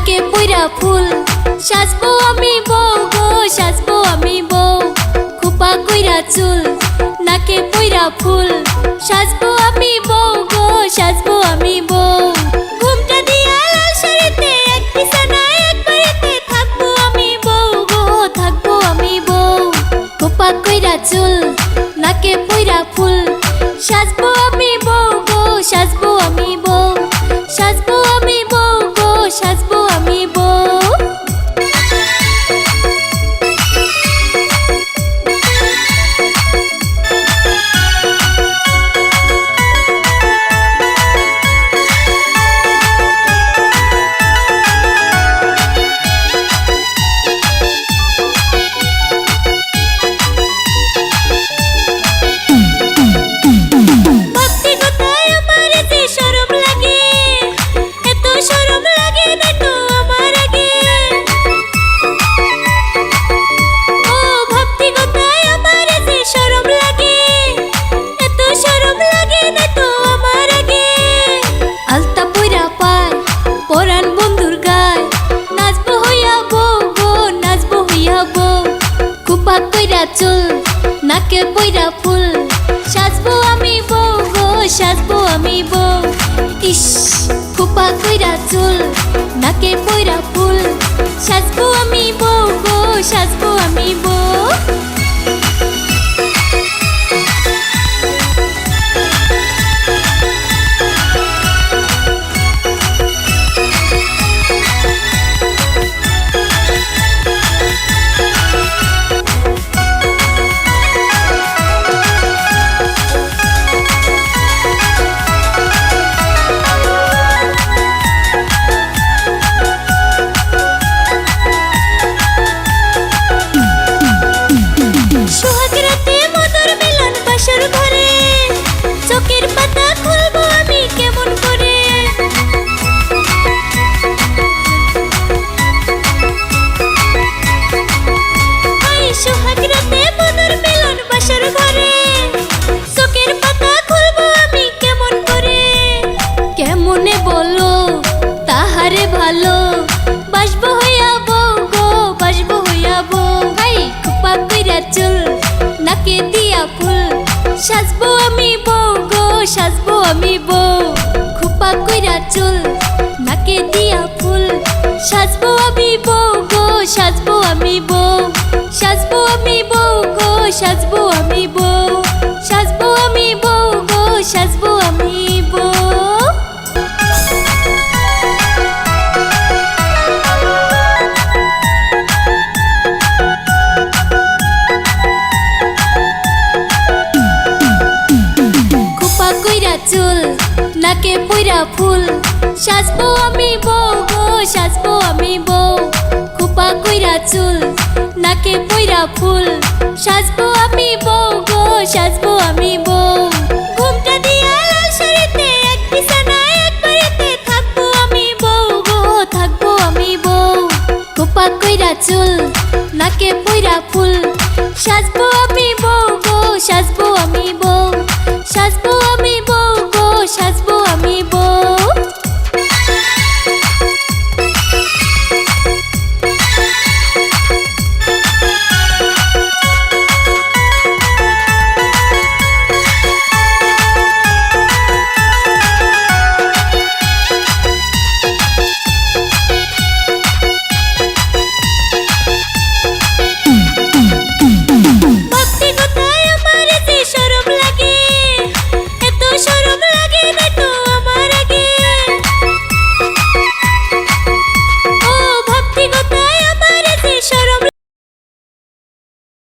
নাকে পুইরা ফুল। সাজবো আমি বউ গো, সাজবো আমি বউ। খোপা কইরা চুল, নাকে পুইরা ফুল। সাজবো আমি বউ গো, সাজবো আমি বউ। ঘুমটা দিয়া লাল এক এক থাকব আমি বউ গো, থাকব আমি বউ। খোপা কইরা চুল, নাকে পুইরা ফুল। সাজবো আমি বউ গো, সাজবো আমি বউ। সাজবো আমি বউ চুল, নাকে বইরা ফুল। সাজবো আমি বউ গো, সাজবো আমি বউ। ইস খোপা কইরা চুল, নাকে বইরা ফুল। সাজবো চুল নাকে দিয়া ফুল। সাজবো আমি বউ গো, সাজবো আমি বউ। সাজবো আমি বউ গো, সাজবো আমি বউ। সাজবো আমি বউ গো, সাজবো আমি বউ। ফুল। সাজবো আমি বউ বউ সাজবো আমি বউ। খোপা কইরা চুল, নাকে পইরা ফুল। সাজবো আমি বউ গো, সাজবো আমি বউ। থাকব আমি বউ থাকব আমি বউ। খোপা কইরা চুল, নাকে পইরা ফুল। সাজবো আমি বউ গো, সাজবো আমি বউ।